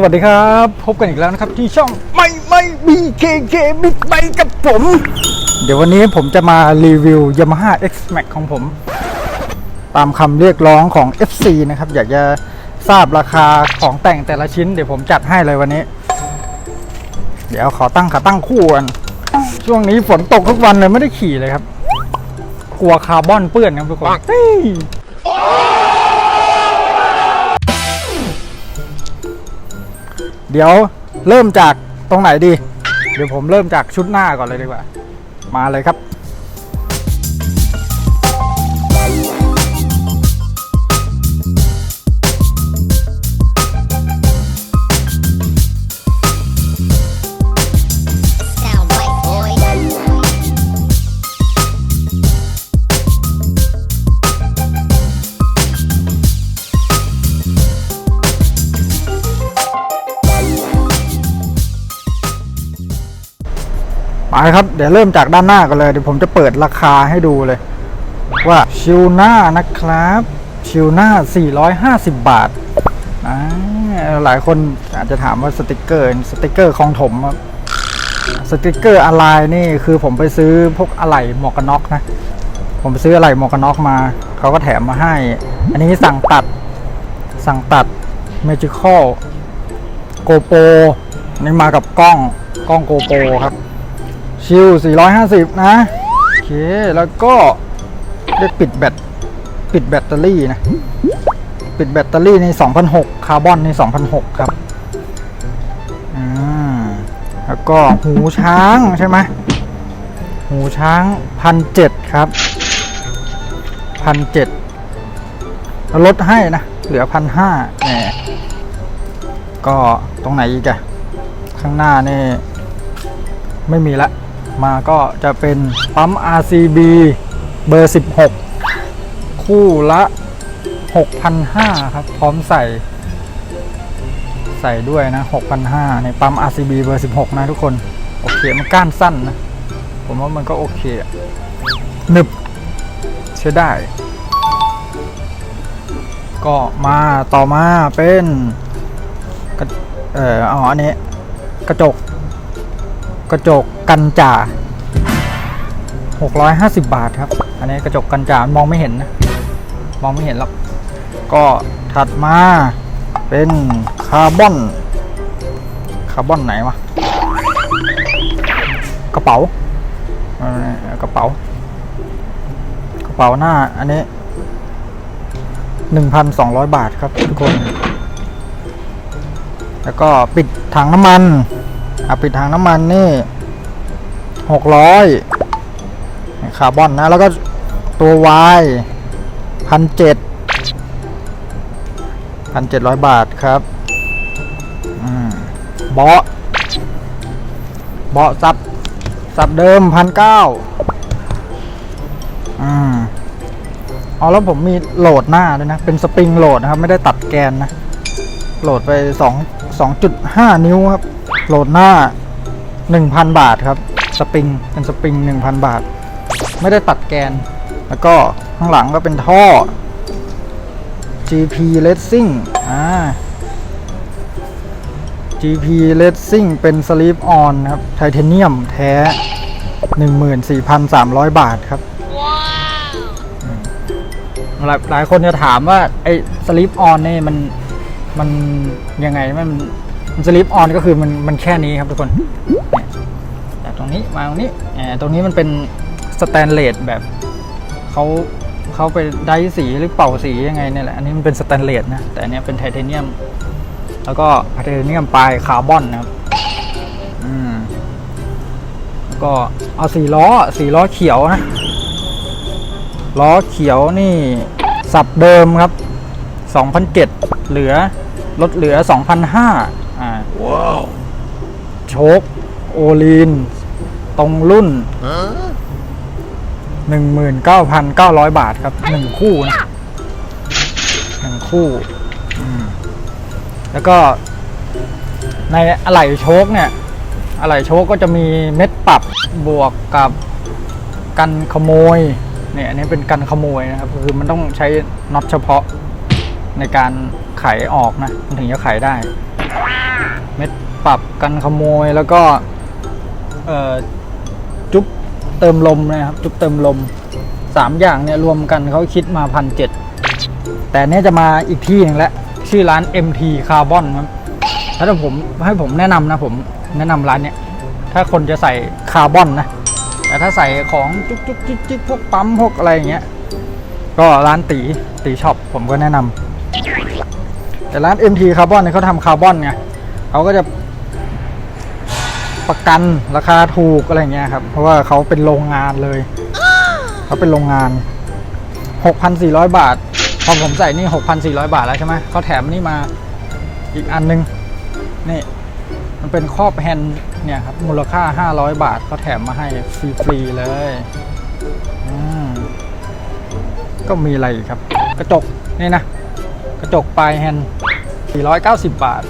สวัสดีครับ พบกันอีกแล้วนะครับที่ช่องไม่ไม่บีเคเคบิ๊กไบกับผม เดี๋ยววันนี้ผมจะมารีวิว Yamaha X Max ของผม ตามคำเรียกร้องของ FC นะครับ อยากจะทราบราคาของแต่งแต่ละชิ้น เดี๋ยวผมจัดให้เลยวันนี้ เดี๋ยวขอตั้งขาตั้งคู่กันช่วงนี้ฝนตกทุกวันเลยไม่ได้ขี่เลยครับ กลัวคาร์บอนเปื้อนครับทุกคน เดี๋ยวเริ่มจากตรงไหนดี เดี๋ยวผมเริ่มจากชุดหน้าก่อนเลยดีกว่า มาเลยครับ ไปครับ เดี๋ยวเริ่มจากด้านหน้ากันเลย เดี๋ยวผมจะเปิดราคาให้ดูเลย ว่าชิวหน้านะครับ ชิวหน้า 450 บาทอ่าหลายคนอาจจะถามว่าสติกเกอร์สติกเกอร์ของถมครับสติกเกอร์อะไรนี่คือผมไปซื้อพวกอะไหล่หมวกกันน็อกนะ ผมไปซื้ออะไหล่หมวกกันน็อกมา เขาก็แถมมาให้ อันนี้สั่งตัด สั่งตัดเมจิคอลโกโปนี่มากับกล้องกล้องโกโปครับ ชิล450 นะ โอเค แล้วก็ได้ปิดแบต ปิดแบตเตอรี่นะ ปิดแบตเตอรี่ใน2006คาร์บอนใน2006 ครับอืมแล้วก็หูช้างใช่ไหม หูช้างพันเจ็ดครับพันเจ็ดลดให้นะ เหลือพันห้าแหมก็ตรงไหนอีกอะข้างหน้านี่ ไม่มีละ มาก็จะเป็นปั๊ม RCB เบอร์ 16 คู่ละ 6,500 ครับ พร้อมใส่ ใส่ด้วยนะ 6,500 ในปั๊ม RCB เบอร์ 16 นะทุกคน โอเค มันก้านสั้นนะ ผมว่ามันก็โอเคอะหนึบใช้ได้ ก็มาต่อมาเป็นเอ่ออ๋ออันนี้กระจก กระจกกันจ่า650 บาทครับ อันนี้กระจกกันจ่ามองไม่เห็นนะมองไม่เห็นหรอกก็ถัดมาเป็นคาร์บอนคาร์บอนไหนวะกระเป๋ากระเป๋ากระเป๋าหน้าอันนี้ 1,200 บาทครับทุกคน แล้วก็ปิดถังน้ำมัน อะปิดถังน้ำมันนี่หกร้อยคาร์บอนนะ แล้วก็ตัว Y พันเจ็ดพันเจ็ดร้อยบาทครับเบาะเบาะซับซับเดิมพันเก้าอืมอ๋อแล้วผมมีโหลดหน้าด้วยนะ เป็นสปริงโหลดนะครับ ไม่ได้ตัดแกนนะ โหลดไป2 2.5นิ้วครับ โหลดหน้า 1,000 บาทครับ สปริง เป็นสปริง 1,000 บาท ไม่ได้ตัดแกน แล้วก็ข้างหลังก็เป็นท่อ GP Racing อ่า GP Racing เป็นสลีปออนครับ ไทเทเนียมแท้ 14,300 บาทครับหลายหลายคนจะถามว่า ไอ้สลิปออนนี่มันมันยังไงมัน มันสลิปออนก็คือมันมันแค่นี้ครับทุกคนเนี่ตรงนี้มาตรงนี้ตรงนี้มันเป็นสแตนเลสแบบเขาเขาไปได้สีหรือเป่าสียังไงเนี่ยแหละ อันนี้มันเป็นสแตนเลสนะ แต่อันนี้เป็นไทเทเนียม แล้วก็ไทเทเนียมปลายคาร์บอนนะครับอืมก็เอาสีล้อสีล้อเขียวนะ ล้อเขียวนี่สับเดิมครับ 2,007 เหลือลดเหลือ2,005 อ่าโชคโอลีน ตรงรุ่น 19,900 บาทครับ 1 คู่นะหนึ่งคู่อืมแล้วก็ ในอะไหล่โชคเนี่ย อะไหล่โชคก็จะมีเม็ดปรับบวกกับกันขโมยเนี่ยอันนี้เป็นกันขโมยนะครับ คือมันต้องใช้น็อตเฉพาะในการไขออกนะ มันถึงจะไขได้ เม็ดปรับกันขโมยแล้วก็จุ๊บเติมลมนะครับ จุ๊บเติมลมสามอย่างเนี่ยรวมกันเขาคิดมาพันเจ็ดแต่เนี้ยจะมาอีกที่หนึ่งแล้วชื่อร้าน MT Carbon ครับถ้าผมให้ผมแนะนำนะผมแนะนำร้านเนี้ยถ้าคนจะใส่คาร์บอนนะ แต่ถ้าใส่ของจุ๊กจุ๊กจิ๊กจิ๊กพวกปั๊มพวกอะไรอย่างเงี้ย ก็ร้านตีตีช็อปผมก็แนะนำแต่ร้าน MT Carbon เนี่ยเขาทำคาร์บอนไง เขาก็จะประกันราคาถูกอะไรเงี้ยครับ เพราะว่าเขาเป็นโรงงานเลย เขาเป็นโรงงาน 6,400 บาท พอผมใส่นี่ 6,400 บาทแล้วใช่ไหมเขาแถมนี่มาอีกอันนึง นี่มันเป็นครอบแฮนด์เนี่ยครับ มูลค่า 500 บาทเขาแถมมาให้ฟรีๆเลยก็มีอะไรครับ กระจก นี่นะ กระจกปลายแฮนด์490 บาท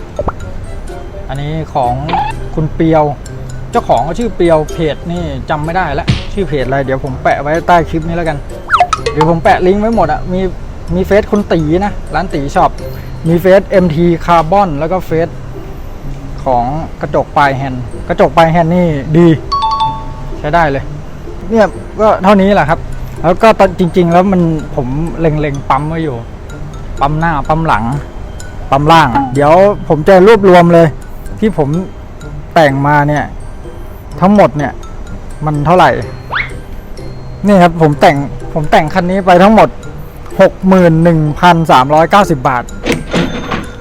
อันนี้ของคุณเปียว เจ้าของก็ชื่อเปียวเพจนี่จำไม่ได้แล้วชื่อเพจอะไรเดี๋ยวผมแปะไว้ใต้คลิปนี้แล้วกัน เดี๋ยวผมแปะลิงก์ไว้หมดอะมีมีเฟซคุณตีนะ ร้านตีช็อปมีเฟซ MT Carbon แล้วก็เฟซของกระจกปลายแฮนด์กระจกปลายแฮนด์นี่ดี ใช้ได้เลย เนี่ยก็เท่านี้แหละครับ แล้วก็ตอนจริง ๆ แล้วมันผมเล็งๆปั๊มไว้อยู่ ปั๊มหน้าปั๊มหลัง ปั๊มล่าง เดี๋ยวผมจะรวบรวมเลย ที่ผมแต่งมาเนี่ย ทั้งหมดเนี่ย มันเท่าไหร่ นี่ครับผมแต่งผมแต่งคันนี้ไปทั้งหมด 61,390 บาท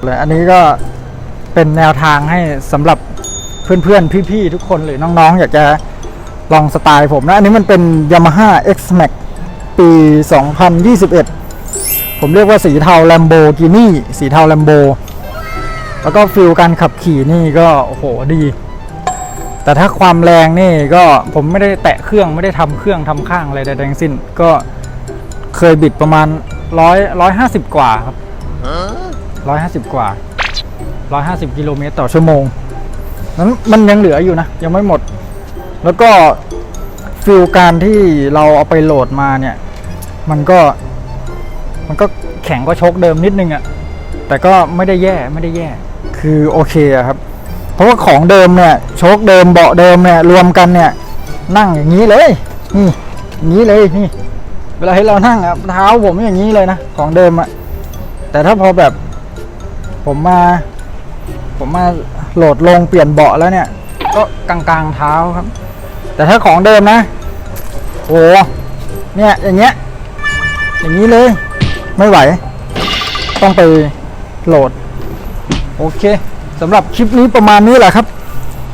เลยอันนี้ก็เป็นแนวทางให้สำหรับเพื่อนๆ พี่ๆ ทุกคนหรือน้องๆ อยากจะลองสไตล์ผมนะ อันนี้มันเป็น Yamaha X Max ปี 2021 ผมเรียกว่าสีเทา Lamborghini สีเทา Lambo แล้วก็ฟิลการขับขี่นี่ก็โอ้โหดี แต่ถ้าความแรงนี่ก็ผมไม่ได้แตะเครื่องไม่ได้ทำเครื่องทำข้างอะไรใดๆทั้งสิ้น ก็เคยบิดประมาณร้อยร้อยห้าสิบกว่าครับร้อยห้าสิบกว่าร้อยห้าสิบกิโลเมตรต่อชั่วโมงนั้นมันยังเหลืออยู่นะ ยังไม่หมด แล้วก็ฟิลการที่เราเอาไปโหลดมาเนี่ย มันก็มันก็แข็งก็ชกเดิมนิดนึงอะแต่ก็ไม่ได้แย่ไม่ได้แย่ คือโอเคครับ เพราะว่าของเดิมเนี่ยโชคเดิมเบาะเดิมเนี่ยรวมกันเนี่ย นั่งอย่างนี้เลยนี่อย่างนี้เลยนี่ เวลาให้เรานั่งอะเท้าผมอย่างนี้เลยนะของเดิมอะแต่ถ้าพอแบบผมมา ผมมาโหลดลงเปลี่ยนเบาะแล้วเนี่ย ก็กลางๆเท้าครับ แต่ถ้าของเดิมนะโอ้เนี่ยอย่างเงี้ยอย่างนี้เลย ไม่ไหว ต้องไปโหลด โอเคสำหรับคลิปนี้ประมาณนี้แหละครับ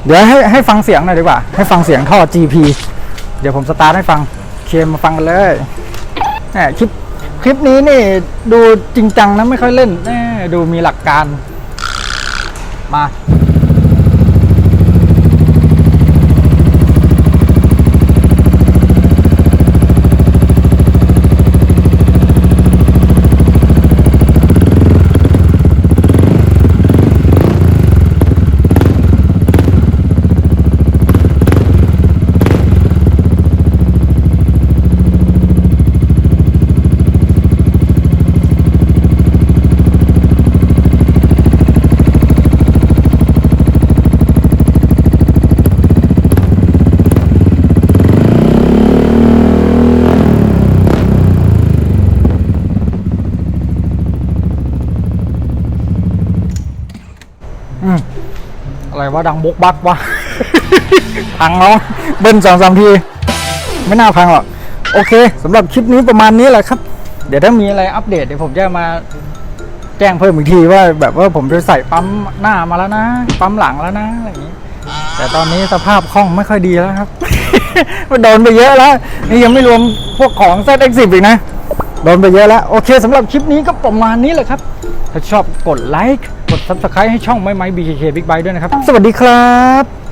เดี๋ยวให้ให้ฟังเสียงหน่อยดีกว่า ให้ฟังเสียงท่อ GP เดี๋ยวผมสตาร์ทให้ฟังเคมมาฟังกันเลยแหมคลิปคลิปนี้นี่ดูจริงจังนะไม่ค่อยเล่นแหมดูมีหลักการมา อะไรวะดังบกบักวะ พังเนาะเบิ้ลสองสามที ไม่น่าพังหรอกโอเคสำหรับคลิปนี้ประมาณนี้แหละครับ เดี๋ยวถ้ามีอะไรอัปเดตเดี๋ยวผมจะมาแจ้งเพิ่มอีกทีว่าแบบว่าผมจะใส่ปั๊มหน้ามาแล้วนะ ปั๊มหลังแล้วนะอะไรอย่างนี้ แต่ตอนนี้สภาพคล่องไม่ค่อยดีแล้วครับมันโดนไปเยอะแล้ว นี่ยังไม่รวมพวกของ ZX10 อีกนะ โดนไปเยอะแล้ว โอเคสำหรับคลิปนี้ก็ประมาณนี้แหละครับ ถ้าชอบกดไลค์ กด Subscribe ให้ช่องไม้ไม้ BKK Big Bite ด้วยนะครับ สวัสดีครับ